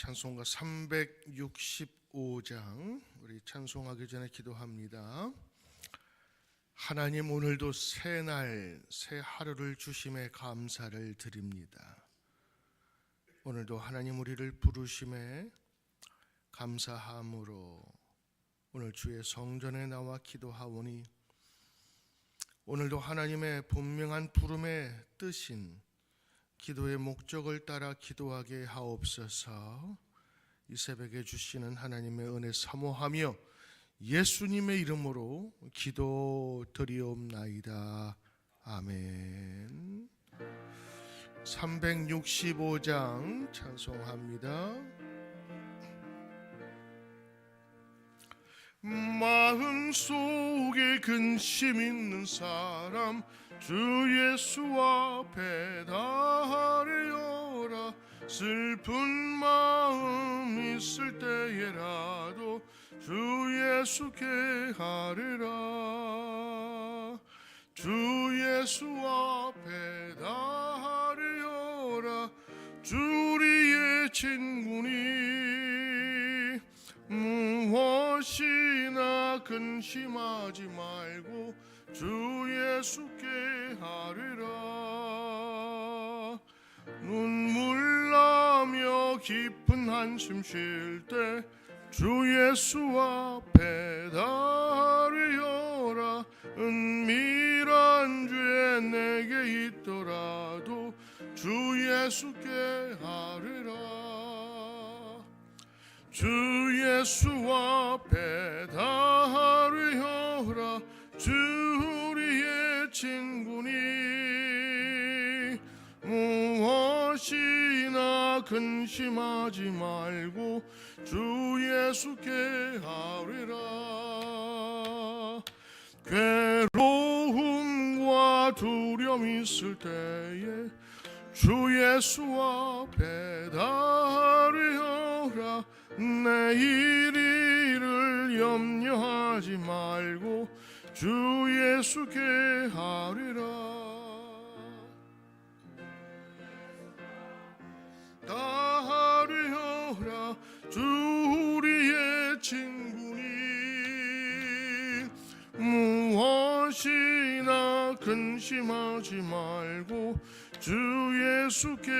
찬송가 365장 우리 찬송하기 전에 기도합니다. 하나님 오늘도 새 날, 새 하루를 주심에 감사를 드립니다. 오늘도 하나님 우리를 부르심에 감사함으로 오늘 주의 성전에 나와 기도하오니 오늘도 하나님의 분명한 부름의 뜻인 기도의 목적을 따라 기도하게 하옵소서. 이 새벽에 주시는 하나님의 은혜 사모하며 예수님의 이름으로 기도 드리옵나이다. 아멘. 365장 찬송합니다. 마음 속 에 근심 있는 사람 주 예수 앞에 다하려라. 슬픈 마음 있을 때에라도 주 예수께 하리라. 주 예수 앞에 다 하리라. 주리의 친 근심하지 말고 주 예수께 하리라. 눈물 나며 깊은 한숨 쉴때 주 예수 앞에 다리어라. 은밀한 죄 내게 있더라도 주 예수께 하리라. 주 예수 앞에 근심하지 말고 주 예수께 하리라. 괴로움과 두려움 있을 때에 주 예수 앞에 다리어라. 내일 일을 염려하지 말고 주 예수께 하리라 무엇이나 근심하지 말고 주 예수께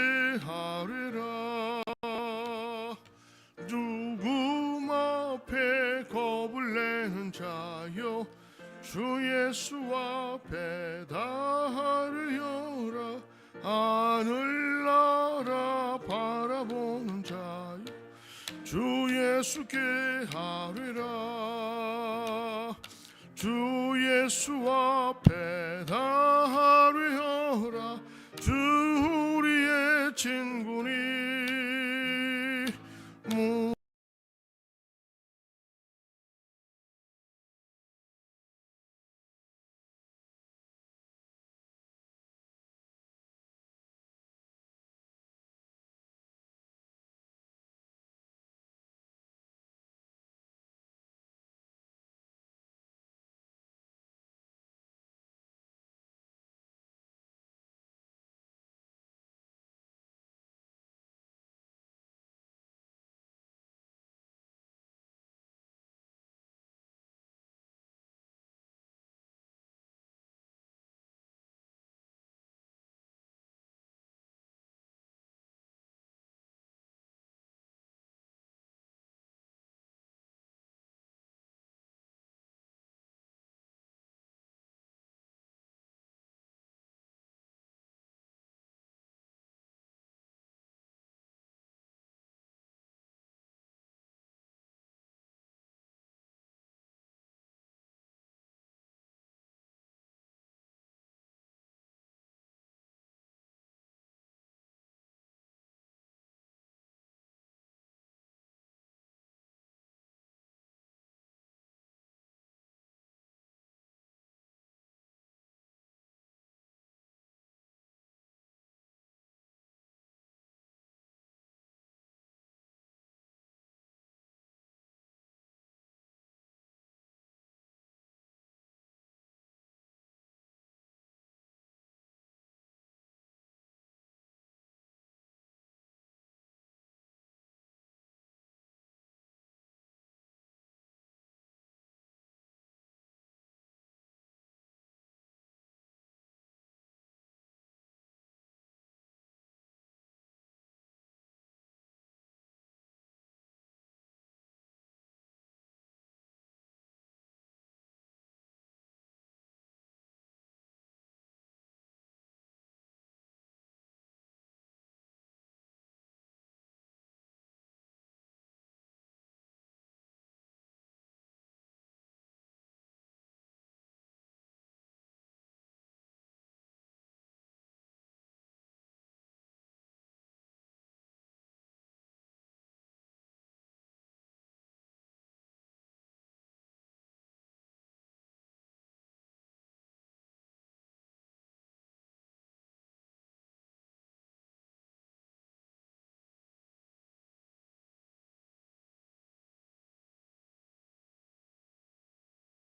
하리라. 누구 앞에 겁을 내는 자여 주 예수 앞에 다하리어라. 하늘나라 바라보는 자여 주 예수께 하리라 주 예수 앞에 다 하리어라. 주 우리의 친구니